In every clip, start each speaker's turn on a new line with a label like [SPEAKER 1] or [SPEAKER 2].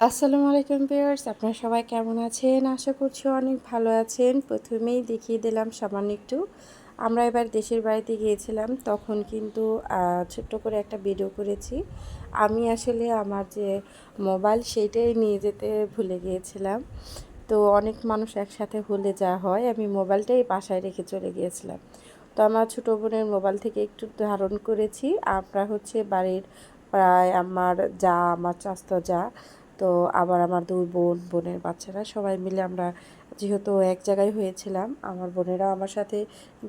[SPEAKER 1] আসসালামু আলাইকুম ভিউয়ার্স, আপনারা সবাই কেমন আছেন? আশা করছি অনেক ভালো আছেন। প্রথমেই দেখিয়ে দিলাম সামান্য একটু। আমরা এবার দেশের বাড়িতে গিয়েছিলাম, তখন কিন্তু ছোট্ট করে একটা ভিডিও করেছি। আমি আসলে আমার যে মোবাইল সেইটাই নিয়ে যেতে ভুলে গিয়েছিলাম। তো অনেক মানুষ একসাথে হলে যা হয়, আমি মোবাইলটাই বাসায় রেখে চলে গিয়েছিলাম। তো আমার ছোটো বোনের মোবাইল থেকে একটু ধারণ করেছি। আমরা হচ্ছে বাড়ির প্রায় আমার যা, আমার চাস্তো যা তো আবার আমার দুই বোন, বোনের বাচ্চারা সবাই মিলে আমরা যেহেতু এক জায়গায় হয়েছিলাম, আমার বোনেরা আমার সাথে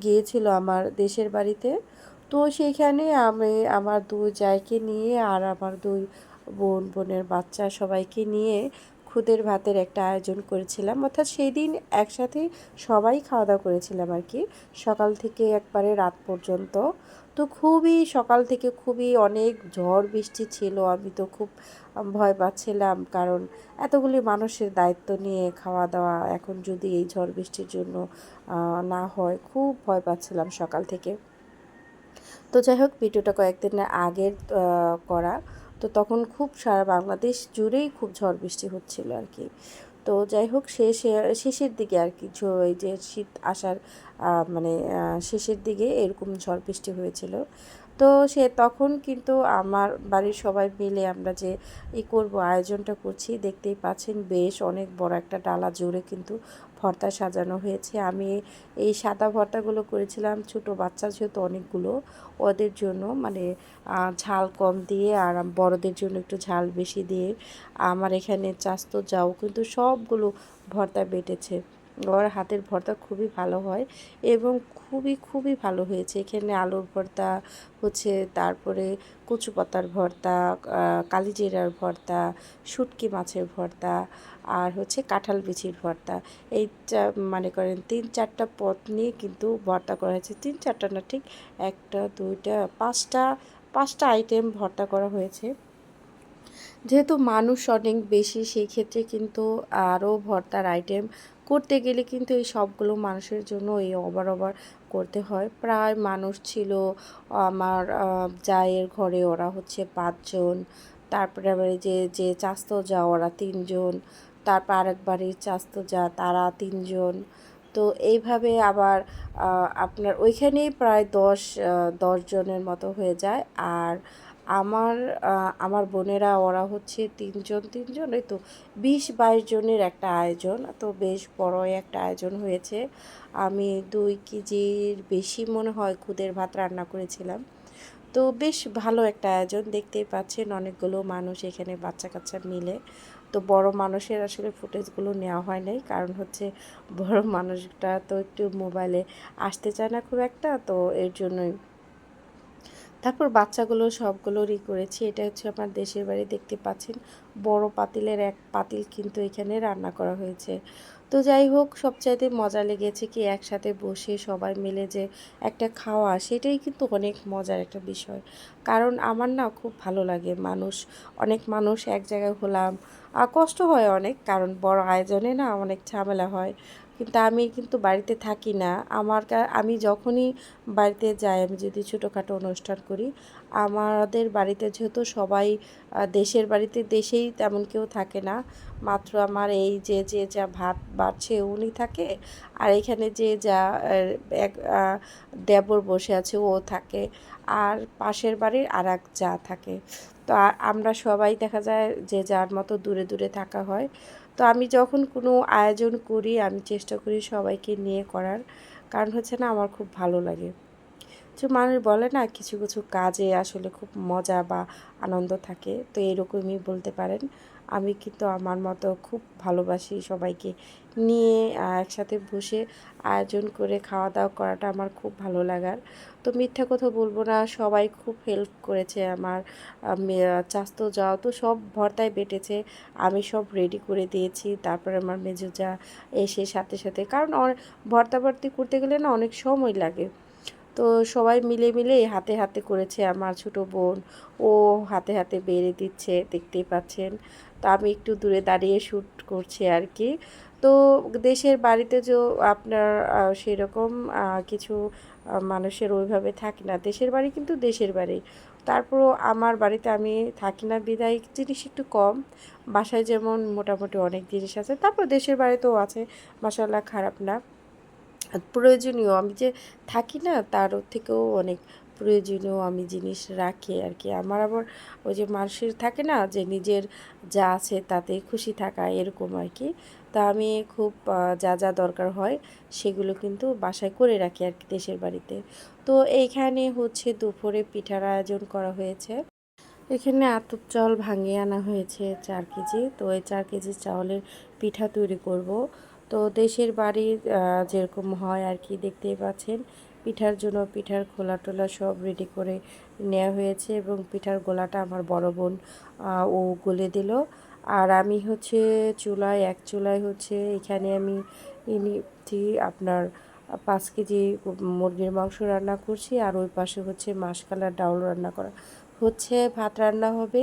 [SPEAKER 1] গিয়েছিল আমার দেশের বাড়িতে। তো সেইখানে আমি আমার দুই জায়কে নিয়ে আর আমার দুই বোন, বোনের বাচ্চা সবাইকে নিয়ে খুদের ভাতের একটা আয়োজন করেছিলাম। অর্থাৎ সেই দিন একসাথে সবাই খাওয়া দাওয়া করেছিলাম আর কি, সকাল থেকে একবারে রাত পর্যন্ত। তো খুবই সকাল থেকে খুবই অনেক ঝড় বৃষ্টি ছিল। আমি তো খুব ভয় পাচ্ছিলাম। কারণ এতগুলি মানুষের দায়িত্ব নিয়ে খাওয়া দাওয়া এখন যদি এই ঝড় বৃষ্টির জন্য না হয়, খুব ভয় পাচ্ছিলাম সকাল থেকে। তো যাই হোক, ভিডিওটা কয়েকদিনের আগের করা। তো তখন খুব সারা বাংলাদেশ জুড়েই খুব ঝড় বৃষ্টি হচ্ছিল আর কি। তো যাই হোক সে, শেষের দিকে আর কি ওই যে শীত আসার মানে শেষের দিকে এরকম ঝড় বৃষ্টি হয়েছিল। তো সে তখন কিন্তু আমার বাড়ির সবাই মিলে আমরা যে ই করব, আয়োজনটা করছি, দেখতেই পাচ্ছেন বেশ অনেক বড় একটা ডালা জুড়ে কিন্তু ভর্তা সাজানো হয়েছে। আমি এই সাদা ভর্তাগুলো করেছিলাম, ছোট বাচ্চা যেহেতু অনেকগুলো, ওদের জন্য মানে ঝাল কম দিয়ে আর বড়দের জন্য একটু ঝাল বেশি দিয়ে। আমার এখানে চাস্তো যাও কিন্তু সবগুলো ভর্তা বেটেছে। ওর হাতের ভর্তা খুবই ভালো হয় এবং খুবই খুবই ভালো হয়েছে। এখানে আলুর ভর্তা, হচ্ছে তারপরে কচু পাতার ভর্তা কালিজিরার ভর্তা, শুটকি মাছের ভর্তা আর হচ্ছে কাঁঠাল বিচির ভর্তা। এই মানে করেন তিন, চারটা পথ নিয়ে কিন্তু ভর্তা করা হয়েছে। তিন, চারটা না, ঠিক একটা, দুইটা, পাঁচটা পাঁচটা আইটেম ভর্তা করা হয়েছে। যেহেতু মানুষ অনেক বেশি, সেই ক্ষেত্রে কিন্তু আরও ভর্তার আইটেম করতে গেলে কিন্তু এই সবগুলো মানুষের জন্য এই ওভার ওভার করতে হয়। প্রায় মানুষ ছিল, আমার জায়ের ঘরে ওরা হচ্ছে পাঁচজন, তারপরে আবার যে যে চাস্তো যা ওরা তিনজন, তারপর আরেক বাড়ির চাস্তো যা তারা তিনজন। তো এইভাবে আবার আপনার ওইখানেই প্রায় দশ দশ জনের মতো হয়ে যায়। আর আমার আমার বোনেরা, ওরা হচ্ছে তিনজন তিনজন, এই তো বিশ, বাইশ জনের একটা আয়োজন। তো বেশ বড়ই একটা আয়োজন হয়েছে। আমি দুই কেজির বেশি মনে হয় খুদের ভাত রান্না করেছিলাম। তো বেশ ভালো একটা আয়োজন, দেখতেই পাচ্ছেন অনেকগুলো মানুষ এখানে বাচ্চা কাচ্চা মিলে। তো বড় মানুষের আসলে ফুটেজগুলো নেওয়া হয় নাই, কারণ হচ্ছে বড় মানুষটা তো একটু মোবাইলে আসতে চায় না খুব একটা, তো এর জন্যই তারপর বাচ্চাগুলো সবগুলোরই করেছি। এটা হচ্ছে আমার দেশের বাড়ি, দেখতে পাচ্ছেন। বড় পাতিলের এক পাতিল কিন্তু এখানে রান্না করা হয়েছে। তো যাই হোক, সবচাইতে মজা লেগেছে কি একসাথে বসে সবাই মিলে যে একটা খাওয়া, সেটাই কিন্তু অনেক মজার একটা বিষয়। কারণ আমার না খুব ভালো লাগে মানুষ, অনেক মানুষ এক জায়গায় হলাম। কষ্ট হয় অনেক, কারণ বড় আয়োজনে না অনেক ঝামেলা হয়। কিন্তু আমি কিন্তু বাড়িতে থাকি না। আমার আমি যখনই বাড়িতে যাই, আমি যদি ছোটোখাটো অনুষ্ঠান করি, আমাদের বাড়িতে যেহেতু সবাই দেশের বাড়িতে দেশেই তেমন কেউ থাকে না। মাত্র আমার এই যে যে, যা ভাত বাড়ছে উনি থাকে, আর এখানে যে, যা এক দেবর বসে আছে ও থাকে, আর পাশের বাড়ির আর এক যা থাকে। তো আমরা সবাই দেখা যায় যে, যার মতো দূরে দূরে থাকা হয়। তো আমি যখন কোনো আয়োজন করি, আমি চেষ্টা করি সবাইকে নিয়ে করার। কারণ হচ্ছে না, আমার খুব ভালো লাগে। কিছু মানুষ বলে না, কিছু কিছু কাজে আসলে খুব মজা বা আনন্দ থাকে। তো এরকমই বলতে পারেন। আমি কিন্তু আমার মতো খুব ভালোবাসি সবাইকে নিয়ে একসাথে বসে আয়োজন করে খাওয়া দাওয়া করাটা আমার খুব ভালো লাগার। তো মিথ্যা কথা বলব না, সবাই খুব হেল্প করেছে আমার চাস্তো যাও, তো সব ভর্তায় বেটেছে, আমি সব রেডি করে দিয়েছি, তারপরে আমার মেজো যা এসে সাথে সাথে, কারণ ভর্তা ভর্তি করতে গেলে না অনেক সময় লাগে। তো সবাই মিলে মিলে হাতে হাতে করেছে আমার ছোটো বোন। ও হাতে হাতে বেড়ে দিচ্ছে, দেখতেই পাচ্ছেন। তো আমি একটু দূরে দাঁড়িয়ে শ্যুট করছি আর কি। তো দেশের বাড়িতে যে আপনার সেরকম কিছু মানুষের ওইভাবে থাকে না। দেশের বাড়ি কিন্তু দেশের বাড়ি। তারপরও আমার বাড়িতে আমি থাকি না, বিদায় জিনিস একটু কম। বাসায় যেমন মোটামুটি অনেক জিনিস আছে, তারপর দেশের বাড়িতেও আছে। মাসাল্লাহ খারাপ না। প্রয়োজনীয়, আমি যে থাকি না, তার থেকেও অনেক প্রয়োজনীয় আমি জিনিস রাখি আর কি আমার আবার ওই যে মানুষের থাকে না, যে নিজের যা আছে তাতে খুশি থাকা এরকম আর কি তা আমি খুব যা যা দরকার হয় সেগুলো কিন্তু বাসায় করে রাখি আর কি দেশের বাড়িতে। তো এইখানে হচ্ছে দুপুরে পিঠার আয়োজন করা হয়েছে। এখানে আতপ চাউল ভাঙিয়ে আনা হয়েছে চার কেজি। তো এই চার কেজি চাউলের পিঠা তৈরি করব। তো দেশের বাড়ি যেরকম হয় আর কি দেখতেই পাচ্ছেন। পিঠার জন্য পিঠার খোলা টোলা সব রেডি করে নেওয়া হয়েছে এবং পিঠার গোলাটা আমার বড় বোন ও গলে দিল। আর আমি হচ্ছে চুলায়, এক চুলায় হচ্ছে এখানে আমি ইনি আপনার পাঁচ কেজি মুরগির মাংস রান্না করছি। আর ওই পাশে হচ্ছে মাসকালার ডাউল রান্না করা হচ্ছে। ভাত রান্না হবে।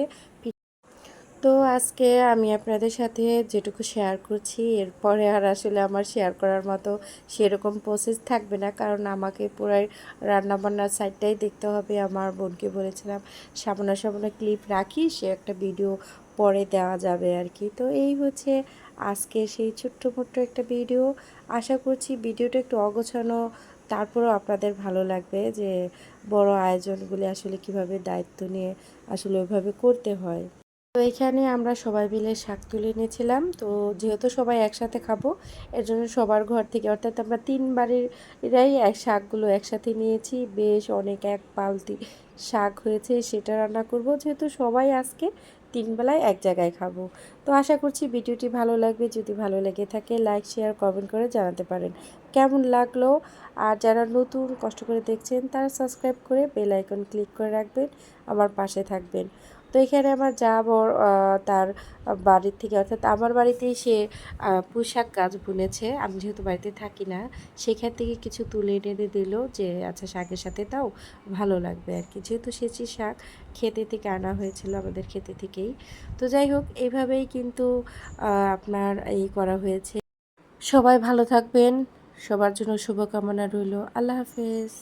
[SPEAKER 1] তো আজকে আমি আপনাদের সাথে যেটুকু শেয়ার করছি, এরপরে আর আসলে আমার শেয়ার করার মতো সেরকম প্রসেস থাকবে না। কারণ আমাকে পুরাই রান্নাবান্নার সাইডটাই দেখতে হবে। আমার বোনকে বলেছিলাম, সামনা সামনা ক্লিপ রাখি সে একটা ভিডিও পরে দেওয়া যাবে আর কি তো এই হচ্ছে আজকে সেই ছোট্ট মোট্ট একটা ভিডিও আশা করছি ভিডিওটা একটু অগোছানো, তারপরেও আপনাদের ভালো লাগবে যে বড় আয়োজনগুলি আসলে কীভাবে দায়িত্ব নিয়ে আসলে ওইভাবে করতে হয়। তো এখানে আমরা সবাই মিলে শাক তুলে নিয়েছিলাম তো যেহেতু সবাই একসাথে খাব এর জন্য সবার ঘর থেকে, অর্থাৎ আমরা তিন বাড়িরাই এক শাকগুলো একসাথে নিয়েছি। বেশ অনেক, এক পালতি শাক হয়েছে, সেটা রান্না করব। যেহেতু সবাই আজকে তিন বেলায় এক জায়গায় খাব। তো আশা করছি ভিডিওটি ভালো লাগবে। যদি ভালো লেগে থাকে লাইক শেয়ার কমেন্ট করে জানাতে পারেন। কেমন লাগল? আর যারা নতুন, কষ্ট করে দেখছেন, তারা সাবস্ক্রাইব করে বেল আইকন ক্লিক করে রাখবেন, আমার পাশে থাকবেন। তো এখানে আমার যা বর তার বাড়ির থেকে, অর্থাৎ আমার বাড়িতেই সে পোশাক গাছ বুনেছে। আমি যেহেতু বাড়িতে থাকি না, সেখান থেকে কিছু তুলে এনে দিল যে আচ্ছা শাকের সাথে তাও ভালো লাগবে আর কি যেহেতু সেচি শাক খেতে থেকে আনা হয়েছিল আমাদের খেতে থেকেই। তো যাই হোক এইভাবেই কিন্তু আপনার এই করা হয়েছে। সবাই ভালো থাকবেন। সবার জন্য শুভকামনা রইল। আল্লাহ হাফেজ।